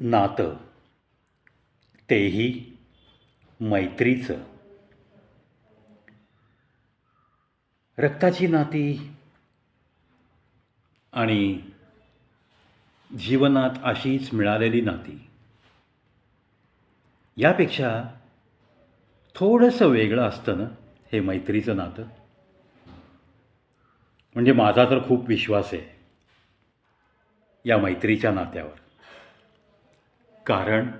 नातं. तेही मैत्रीचं. रक्ताची नाती आणि जीवनात अशीच मिळालेली नाती. यापेक्षा थोडंसं वेगळं असतं ना हे मैत्रीचं नातं? म्हणजे माझा तर खूप विश्वास आहे या मैत्रीच्या नात्यावर. कारण?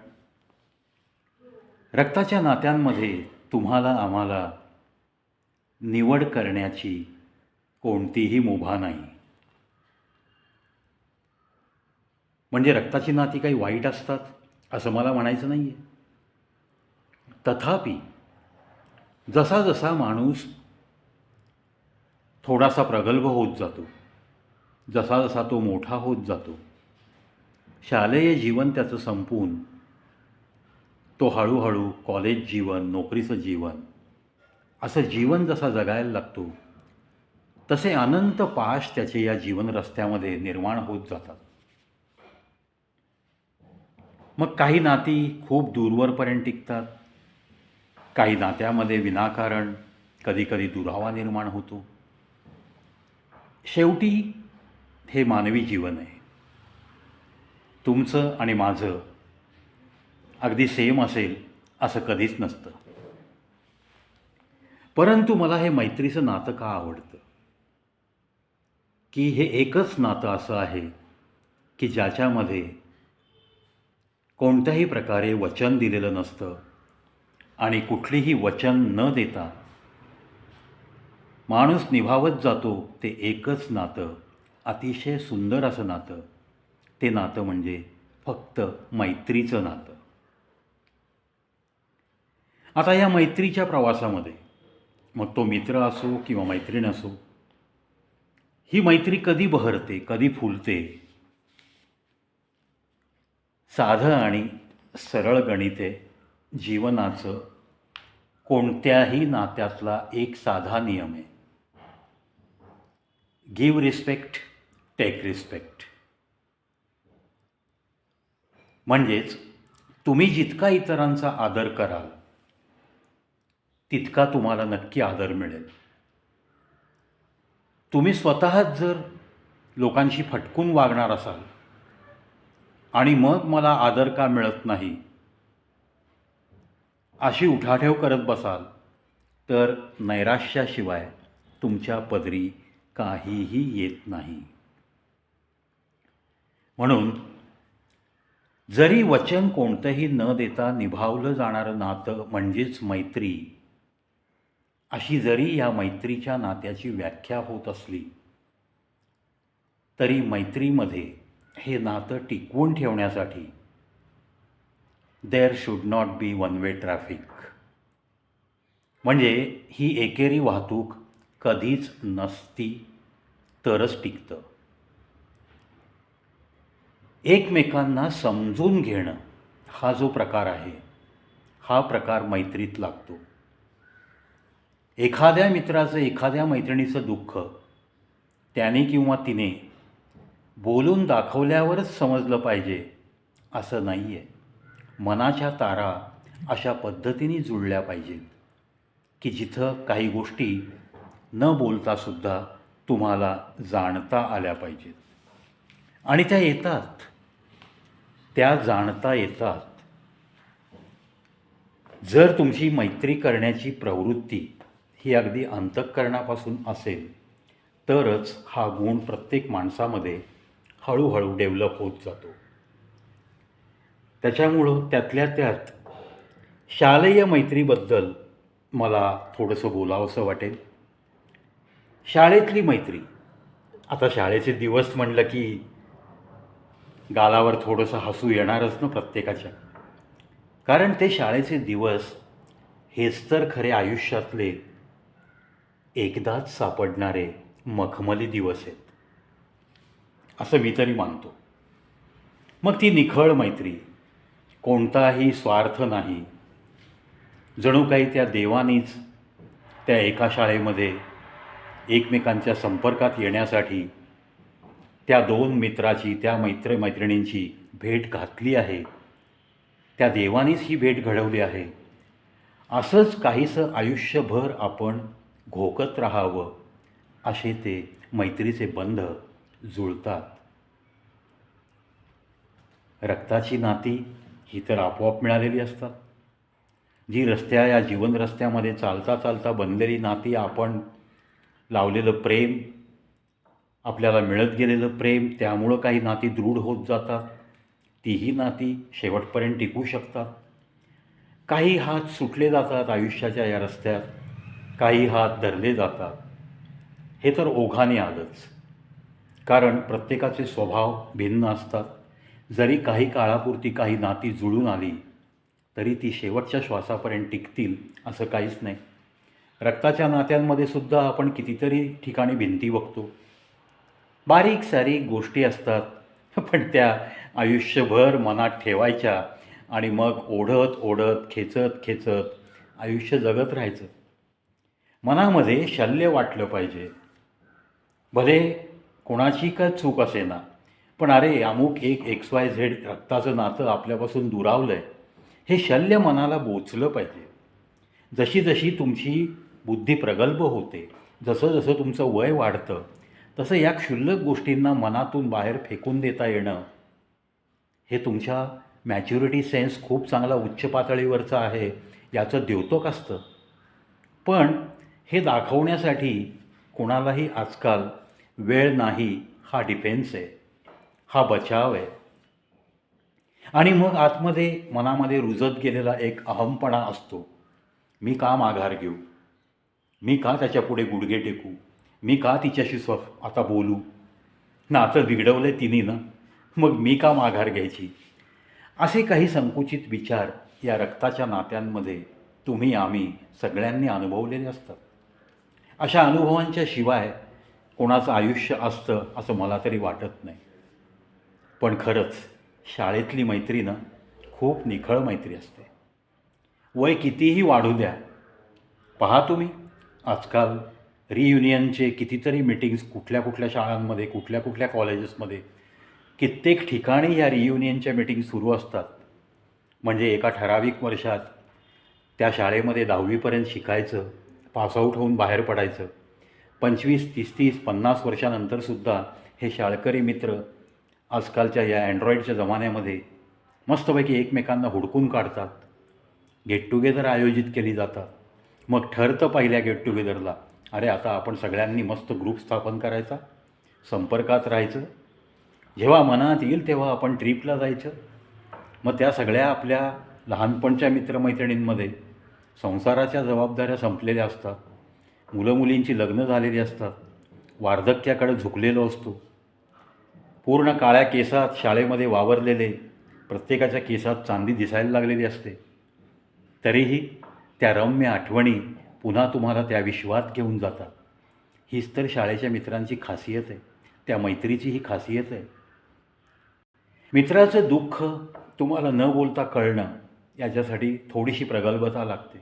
रक्ताच्या नात्यांमध्ये तुम्हाला आम्हाला निवड करण्याची कोणतीही मुभा नाही. म्हणजे रक्ताची नाती काही वाईट असतात असं मला म्हणायचं नाही आहे तथापि जसा जसा माणूस थोडासा प्रगल्भ होत जातो जसा जसा तो मोठा होत जातो शालेय जीवन त्याचं संपून तो हळूहळू कॉलेज जीवन नोकरीचं जीवन असं जीवन जसा जगायला लागतो तसे अनंत पाश त्याचे या जीवन रस्त्यामध्ये निर्माण होत जातात. मग काही नाती खूप दूरवरपर्यंत टिकतात काही नात्यामध्ये विनाकारण कधीकधी दुरावा निर्माण होतो. शेवटी हे मानवी जीवन आहे. तुमचं आणि माझं अगदी सेम असेल असं कधीच नसतं. परंतु मला हे मैत्रीचं नातं का आवडतं? की हे एकच नातं असं आहे की ज्याच्यामध्ये कोणत्याही प्रकारे वचन दिलेलं नसतं आणि कुठलीही वचन न देता माणूस निभावत जातो ते एकच नातं अतिशय सुंदर असं नातं. ते नातं म्हणजे फक्त मैत्रीचं नातं. आता या मैत्रीच्या प्रवासामध्ये मग तो मित्र असो किंवा मैत्रीण असो ही मैत्री कधी बहरते कधी फुलते? साधं आणि सरळ गणिते जीवनाचं कोणत्याही नात्यातला एक साधा नियम आहे. गिव रिस्पेक्ट टेक रिस्पेक्ट म्हणजेच तुम्ही जितका इतरांचा आदर कराल तितका तुम्हाला नक्की आदर मिळेल. तुम्ही स्वतःच जर लोकांशी फटकून वागणार असाल आणि मग मला आदर का मिळत नाही अशी उठाठेव करत बसाल तर नैराश्याशिवाय तुमच्या पदरी काहीही येत नाही. म्हणून जरी वचन कोणतंही न देता निभावलं जाणारं नातं म्हणजेच मैत्री अशी जरी या मैत्रीच्या नात्याची व्याख्या होत असली तरी मैत्रीमध्ये हे नातं टिकवून ठेवण्यासाठी there should not be one way traffic म्हणजे ही एकेरी वाहतूक कधीच नसती तरच टिकतं. एकमेकांना समजून घेणं हा जो प्रकार आहे हा प्रकार मैत्रीत लागतो. एखाद्या मित्राचं एखाद्या मैत्रिणीचं दुःख त्याने किंवा तिने बोलून दाखवल्यावरच समजलं पाहिजे असं नाही आहे मनाच्या तारा अशा पद्धतीने जुळल्या पाहिजेत की जिथं काही गोष्टी न बोलतासुद्धा तुम्हाला जाणता आल्या पाहिजेत. आणि त्या येतात. त्या जाणता येतात. जर तुमची मैत्री करण्याची प्रवृत्ती ही अगदी अंतःकरणापासून असेल तरच हा गुण प्रत्येक माणसामध्ये हळूहळू डेव्हलप होत जातो. त्याच्यामुळं त्यातल्या त्यात शालेय मैत्रीबद्दल मला थोडंसं बोलावंसं वाटेल. शाळेतली मैत्री आता शाळेचे दिवस म्हणलं की गालावर थोडंसं हसू येणारच ना प्रत्येकाच्या. कारण ते शाळेचे दिवस हेच तर खरे आयुष्यातले एकदाच सापडणारे मखमली दिवस आहेत. असं मी तरी मानतो. मग ती निखळ मैत्री कोणताही स्वार्थ नाही. जणू काही त्या देवानीच त्या एका शाळेमध्ये एकमेकांच्या संपर्कात येण्यासाठी त्या दोन मित्राची त्या मैत्र मैत्रिणींची भेट घातली आहे. त्या देवानेच ही भेट घडवली आहे. असंच काहीसं आयुष्यभर आपण घोकत राहावं असे ते मैत्रीचे बंध जुळतात. रक्ताची नाती ही तर आपोआप मिळालेली असतात. जी रस्त्या या जीवन रस्त्यामध्ये चालता चालता बनलेली नाती आपण लावलेलं प्रेम आपल्याला मिळत गेलेलं प्रेम त्यामुळं काही नाती दृढ होत जातात. तीही नाती शेवटपर्यंत टिकू शकतात. काही हात सुटले जातात आयुष्याच्या या रस्त्यात. काही हात धरले जातात. हे तर ओघाने आलंच. कारण प्रत्येकाचे स्वभाव भिन्न असतात. जरी काही काळापुरती काही नाती जुळून आली तरी ती शेवटच्या श्वासापर्यंत टिकतील असं काहीच नाही. रक्ताच्या नात्यांमध्ये सुद्धा आपण कितीतरी ठिकाणी भिंती बघतो. बारीक सारीक गोष्टी असतात. पण त्या आयुष्यभर मनात ठेवायच्या आणि मग ओढत ओढत खेचत खेचत आयुष्य जगत राहायचं. मनामध्ये शल्य वाटलं पाहिजे. भले कोणाची का चूक असे ना पण अरे अमुक एक एक्स वाय झेड रक्ताचं नातं आपल्यापासून दुरावलं आहे हे शल्य मनाला बोचलं पाहिजे. जशी जशी तुमची बुद्धी प्रगल्भ होते जसं जसं तुमचं वय वाढतं तसं या क्षुल्लक गोष्टींना मनातून बाहेर फेकून देता येणं. हे तुमच्या मॅच्युरिटी सेन्स खूप चांगला उच्च पातळीवरचं आहे याचं द्योतक असतं. पण हे दाखवण्यासाठी कोणालाही आजकाल वेळ नाही हा डिफेन्स आहे. हा बचाव आहे. आणि मग आतमध्ये मनामध्ये रुजत गेलेला एक अहमपणा असतो. मी का माघार घेऊ? मी का त्याच्यापुढे गुडघे टेकू? मी का तिच्याशी स्व आता बोलू? नातं बिघडवलं तिने ना मग मी का माघार घ्यायची? असे काही संकुचित विचार या रक्ताच्या नात्यांमध्ये तुम्ही आम्ही सगळ्यांनी अनुभवलेले असतात. अशा अनुभवांच्या शिवाय कोणाचं आयुष्य असतं असं मला तरी वाटत नाही. पण खरंच शाळेतली मैत्री ना खूप निखळ मैत्री असते. वय कितीही वाढू द्या. पहा तुम्ही आजकाल रियुनियनचे कितीतरी मिटिंग्स कुठल्या कुठल्या शाळांमध्ये कुठल्या कुठल्या कॉलेजेसमध्ये कित्येक ठिकाणी या रियुनियनच्या मिटिंग सुरू असतात. म्हणजे एका ठराविक वर्षात त्या शाळेमध्ये दहावीपर्यंत शिकायचं पासआउट होऊन बाहेर पडायचं. पंचवीस तीस तीस पन्नास वर्षानंतरसुद्धा हे शाळकरी मित्र आजकालच्या या अँड्रॉईडच्या जमान्यामध्ये मस्तपैकी एकमेकांना हुडकून काढतात. गेट टुगेदर आयोजित केली जातात. मग ठरतं पहिल्या गेट टुगेदरला अरे आता आपण सगळ्यांनी मस्त ग्रुप स्थापन करायचा संपर्कात राहायचं. जेव्हा मनात येईल तेव्हा आपण ट्रीपला जायचं. मग त्या सगळ्या आपल्या लहानपणच्या मित्रमैत्रिणींमध्ये संसाराच्या जबाबदाऱ्या संपलेल्या असतात. मुलं मुलींची लग्न झालेली असतात. वार्धक्याकडे झुकलेलो असतो. पूर्ण काळ्या केसात शाळेमध्ये वावरलेले प्रत्येकाच्या केसात चांदी दिसायला लागलेली असते. तरीही त्या रम्य आठवणी पुन्हा तुम्हाला त्या विश्वात घेऊन जातात. हीच तर शाळेच्या मित्रांची खासियत आहे. त्या मैत्रीची ही खासियत आहे. मित्राचं दुःख तुम्हाला न बोलता कळणं याच्यासाठी थोडीशी प्रगल्भता लागते.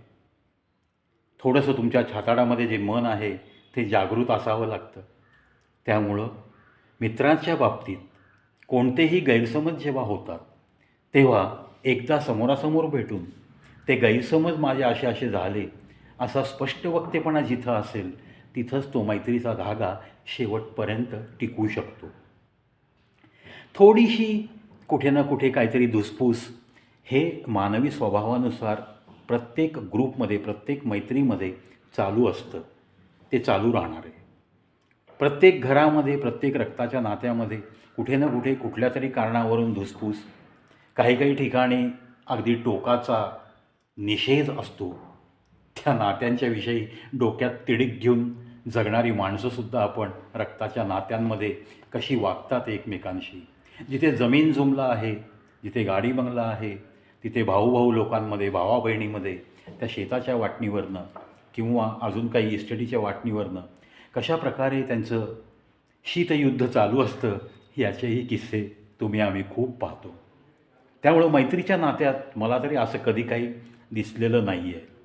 थोडंसं तुमच्या छाताडामध्ये जे मन आहे ते जागृत असावं लागतं. त्यामुळं मित्रांच्या बाबतीत कोणतेही गैरसमज जेव्हा होतात तेव्हा एकदा समोरासमोर भेटून ते गैरसमज माझे असे असे झाले असा स्पष्ट वक्तेपणा जिथं असेल तिथंच तो मैत्रीचा धागा शेवटपर्यंत टिकू शकतो. थोडीशी कुठे ना कुठे काहीतरी धुसफूस हे मानवी स्वभावानुसार प्रत्येक ग्रुपमध्ये प्रत्येक मैत्रीमध्ये चालू असतं. ते चालू राहणार आहे. प्रत्येक घरामध्ये प्रत्येक रक्ताच्या नात्यामध्ये कुठे ना कुठे कुठल्या तरी कारणावरून धुसफूस काही काही ठिकाणी अगदी टोकाचा निषेध असतो. त्या नात्यांच्याविषयी डोक्यात तिडीक घेऊन जगणारी माणसंसुद्धा आपण रक्ताच्या नात्यांमध्ये कशी वागतात एकमेकांशी? जिथे जमीन जुमला आहे जिथे गाडी बंगला आहे तिथे भाऊभाऊ लोकांमध्ये भावा बहिणीमध्ये त्या शेताच्या वाटणीवरनं किंवा अजून काही इस्टडीच्या वाटणीवरनं कशा प्रकारे त्यांचं शीतयुद्ध चालू असतं याचेही किस्से तुम्ही आम्ही खूप पाहतो. त्यामुळं मैत्रीच्या नात्यात मला तरी असं कधी काही दिसलेलं नाही आहे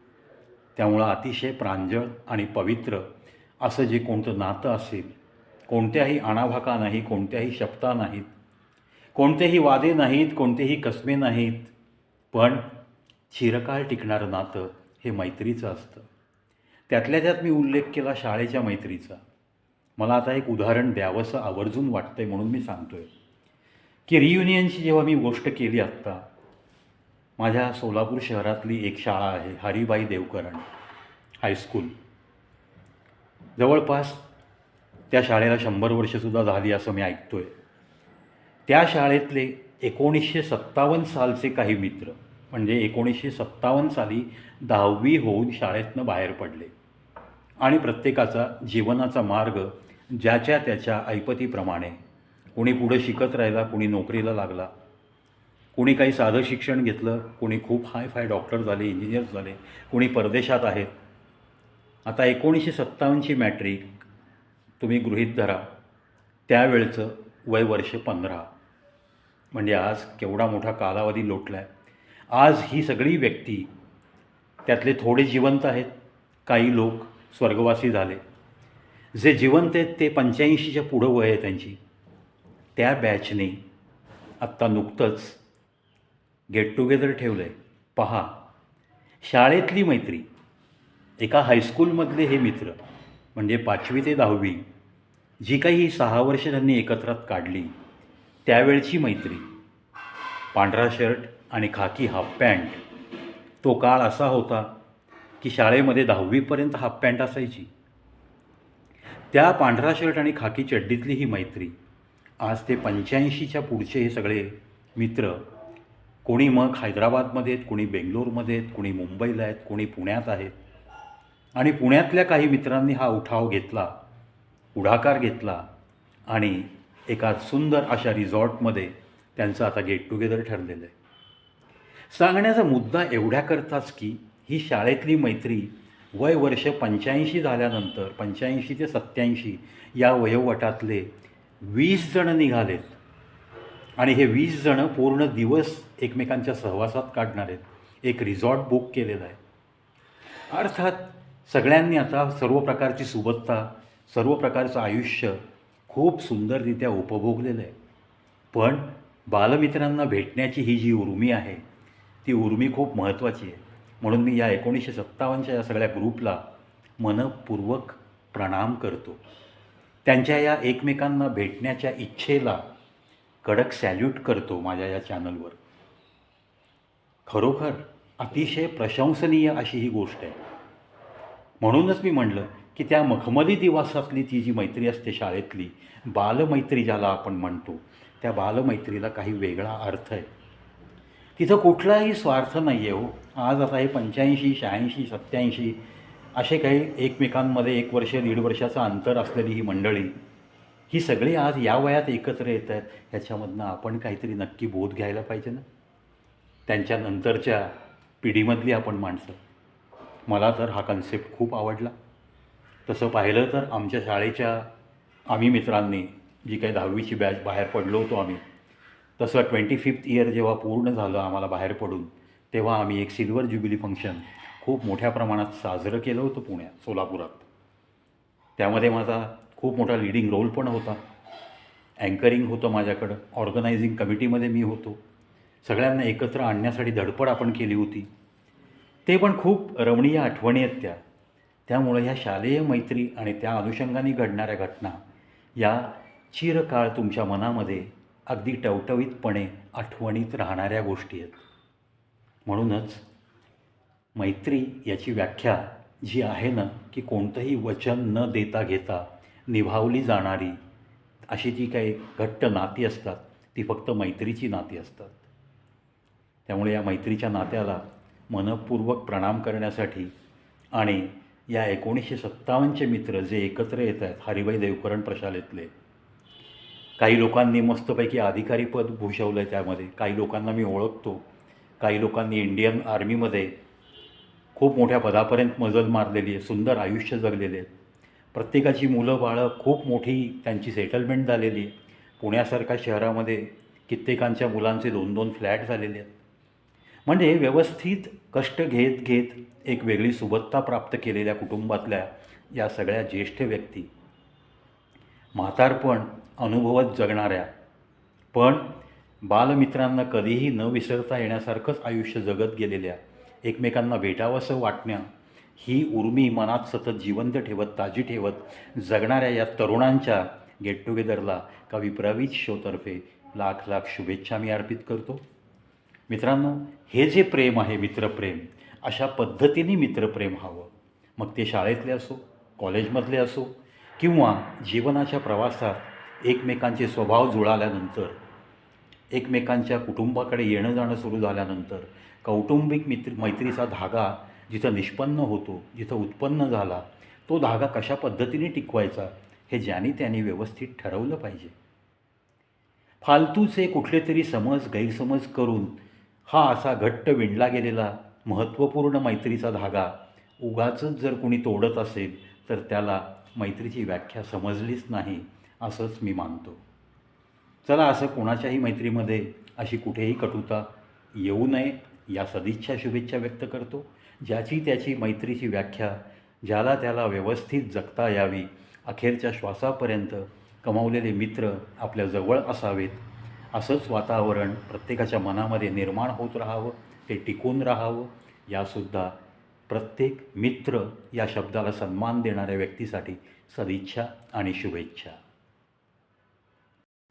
त्यामुळं अतिशय प्रांजळ आणि पवित्र असं जे कोणतं नातं असेल कोणत्याही आणाभाका नाही कोणत्याही शब्दा नाहीत कोणतेही वादे नाहीत कोणतेही कसमे नाहीत पण चिरकाळ टिकणारं नातं हे मैत्रीचं असतं. त्यातल्या त्यात मी उल्लेख केला शाळेच्या मैत्रीचा. मला आता एक उदाहरण द्यावंसं आवर्जून वाटतंय म्हणून मी सांगतोय. की रियुनियनची जेव्हा मी गोष्ट केली आत्ता माझ्या सोलापूर शहरातली एक शाळा आहे हरिबाई देवकरण हायस्कूल जवळपास त्या शाळेला शंभर वर्षसुद्धा झाली असं मी ऐकतो आहे त्या शाळेतले एकोणीसशे सत्तावन्न सालचे काही मित्र म्हणजे एकोणीसशे सत्तावन्न साली दहावी होऊन शाळेतनं बाहेर पडले. आणि प्रत्येकाचा जीवनाचा मार्ग ज्याच्या त्याच्या ऐपतीप्रमाणे कुणी पुढं शिकत राहिला कुणी नोकरीला लागला कोणी काही साधं शिक्षण घेतलं कोणी खूप हाय फाय डॉक्टर झाले इंजिनियर्स झाले कोणी परदेशात आहेत. आता एकोणीसशे सत्तावन्नची मॅट्रिक तुम्ही गृहीत धरा. त्यावेळचं वय वर्ष पंधरा. म्हणजे आज केवढा मोठा कालावधी लोटला आहे आज ही सगळी व्यक्ती त्यातले थोडे जिवंत आहेत. काही लोक स्वर्गवासी झाले. जे जिवंत आहेत ते पंच्याऐंशीच्या पुढं वय आहे त्यांची. त्या बॅचने आत्ता नुकतंच गेट टुगेदर ठेवलं आहे पहा. शाळेतली मैत्री. एका हायस्कूलमधले हे मित्र म्हणजे पाचवी ते दहावी जी काही सहा वर्ष त्यांनी एकत्रात काढली त्यावेळची मैत्री. पांढरा शर्ट आणि खाकी हाफ पॅन्ट तो काळ असा होता की शाळेमध्ये दहावीपर्यंत हाफ पॅन्ट असायची. त्या पांढरा शर्ट आणि खाकी चड्डीतली ही मैत्री आज ते पंच्याऐंशीच्या पुढचे हे सगळे मित्र कोणी मग हैदराबादमध्ये आहेत कोणी बेंगलोरमध्ये आहेत कोणी मुंबईला आहेत कोणी पुण्यात आहेत. आणि पुण्यातल्या काही मित्रांनी हा उठाव घेतला पुढाकार घेतला आणि एका सुंदर अशा रिझॉर्टमध्ये त्यांचं आता गेट टुगेदर ठरलेलं आहे. सांगण्याचा मुद्दा एवढ्याकरताच की ही शाळेतली मैत्री वय वर्ष पंच्याऐंशी झाल्यानंतर पंच्याऐंशी ते सत्त्याऐंशी या वयोगटातले वीस जण निघालेत. आणि हे वीस जणं पूर्ण दिवस एकमेकांच्या सहवासात काढणार आहेत. एक रिझॉर्ट बुक केलेला आहे. अर्थात सगळ्यांनी आता सर्व प्रकारची सुबत्ता सर्व प्रकारचं आयुष्य खूप सुंदररित्या उपभोगलेलं आहे. पण बालमित्रांना भेटण्याची ही जी उर्मी आहे ती उर्मी खूप महत्त्वाची आहे. म्हणून मी या एकोणीसशे सत्तावन्नच्या या सगळ्या ग्रुपला मनपूर्वक प्रणाम करतो. त्यांच्या या एकमेकांना भेटण्याच्या इच्छेला कडक सॅल्यूट करतो माझ्या या चॅनलवर खरोखर अतिशय प्रशंसनीय अशी ही गोष्ट आहे. म्हणूनच मी म्हणलं की त्या मखमली दिवासातली ती जी मैत्री असते शाळेतली बालमैत्री ज्याला आपण म्हणतो त्या बालमैत्रीला काही वेगळा अर्थ आहे. तिथं कुठलाही स्वार्थ नाही आहे हो. आज आता हे पंच्याऐंशी शहाऐंशी सत्त्याऐंशी असे काही एकमेकांमध्ये एक वर्ष दीड वर्षाचं अंतर असलेली ही मंडळी ही सगळी आज या वयात एकत्र येत आहेत ह्याच्यामधनं आपण काहीतरी नक्की बोध घ्यायला पाहिजे ना? त्यांच्या नंतरच्या पिढीमधली आपण माणसं. मला तर हा कन्सेप्ट खूप आवडला. तसं पाहिलं तर आमच्या शाळेच्या आम्ही मित्रांनी जी काही दहावीची बॅच बाहेर पडलो होतो आम्ही तसं ट्वेंटी फिफ्थ इयर जेव्हा पूर्ण झालं आम्हाला बाहेर पडून तेव्हा आम्ही एक सिल्वर ज्युबिली फंक्शन खूप मोठ्या प्रमाणात साजरं केलं होतं पुण्यात सोलापुरात. त्यामध्ये माझा खूप मोठा लिडिंग रोल पण होता. अँकरिंग होतं माझ्याकडं. ऑर्गनायझिंग कमिटीमध्ये मी होतो. सगळ्यांना एकत्र आणण्यासाठी धडपड आपण केली होती. ते पण खूप रमणीय आठवणी आहेत त्या. त्यामुळं ह्या शालेय मैत्री आणि त्या अनुषंगाने घडणाऱ्या घटना या चिरकाळ तुमच्या मनामध्ये अगदी टवटवीतपणे आठवणीत राहणाऱ्या गोष्टी आहेत. म्हणूनच मैत्री याची व्याख्या जी आहे ना की कोणतंही वचन न देता घेता निभावली जाणारी अशी जी काही घट्ट नाती असतात ती फक्त मैत्रीची नाती असतात. त्यामुळे या मैत्रीच्या नात्याला मनपूर्वक प्रणाम करण्यासाठी आणि या एकोणीसशे सत्तावन्नचे मित्र जे एकत्र येत आहेत हरिभाई देवकरण प्रशालेतले काही लोकांनी मस्तपैकी अधिकारी पद भूषवलं आहे त्यामध्ये. काही लोकांना मी ओळखतो. काही लोकांनी इंडियन आर्मीमध्ये खूप मोठ्या पदापर्यंत मजल मारलेली आहे सुंदर आयुष्य जगलेले आहेत. प्रत्येकाची मुलं बाळं खूप मोठी त्यांची सेटलमेंट झालेली आहे. पुण्यासारख्या शहरामध्ये कित्येकांच्या मुलांचे दोन दोन फ्लॅट झालेले आहेत. म्हणजे व्यवस्थित कष्ट घेत घेत एक वेगळी सुबत्ता प्राप्त केलेल्या कुटुंबातल्या या सगळ्या ज्येष्ठ व्यक्ती म्हातारपण अनुभवत जगणाऱ्या पण बालमित्रांना कधीही न विसरता येण्यासारखंच आयुष्य जगत गेलेल्या एकमेकांना भेटावंसं वाटण्या ही उर्मी मनात सतत जिवंत ठेवत ताजी ठेवत जगणाऱ्या या तरुणांच्या गेट टुगेदरला कवी प्रवीत शोतर्फे लाख लाख शुभेच्छा मी अर्पित करतो. मित्रांनो हे जे प्रेम आहे मित्रप्रेम अशा पद्धतीने मित्रप्रेम हवं मग ते शाळेतले असो कॉलेजमधले असो किंवा जीवनाच्या प्रवासात एकमेकांचे स्वभाव जुळाल्यानंतर एकमेकांच्या कुटुंबाकडे येणं जाणं सुरू झाल्यानंतर कौटुंबिक मित्र मैत्रीचा धागा जिथं निष्पन्न होतो जिथं उत्पन्न झाला तो धागा कशा पद्धतीने टिकवायचा हे ज्याने त्यांनी व्यवस्थित ठरवलं पाहिजे. फालतूचे कुठले तरी समज गैरसमज करून हा असा घट्ट विणला गेलेला महत्त्वपूर्ण मैत्रीचा धागा उगाच जर कुणी तोडत असेल तर त्याला मैत्रीची व्याख्या समजलीच नाही असंच मी मानतो. चला असं कोणाच्याही मैत्रीमध्ये अशी कुठेही कटुता येऊ नये या सदिच्छा शुभेच्छा व्यक्त करतो. ज्याची त्याची मैत्रीची व्याख्या ज्याला त्याला व्यवस्थित जगता यावी अखेरच्या श्वासापर्यंत कमावलेले मित्र आपल्या जवळ असावेत. असंच वातावरण प्रत्येकाच्या मनामध्ये निर्माण होत राहावं ते टिकून राहावं यासुद्धा प्रत्येक मित्र या शब्दाला सन्मान देणाऱ्या व्यक्तीसाठी सदिच्छा आणि शुभेच्छा.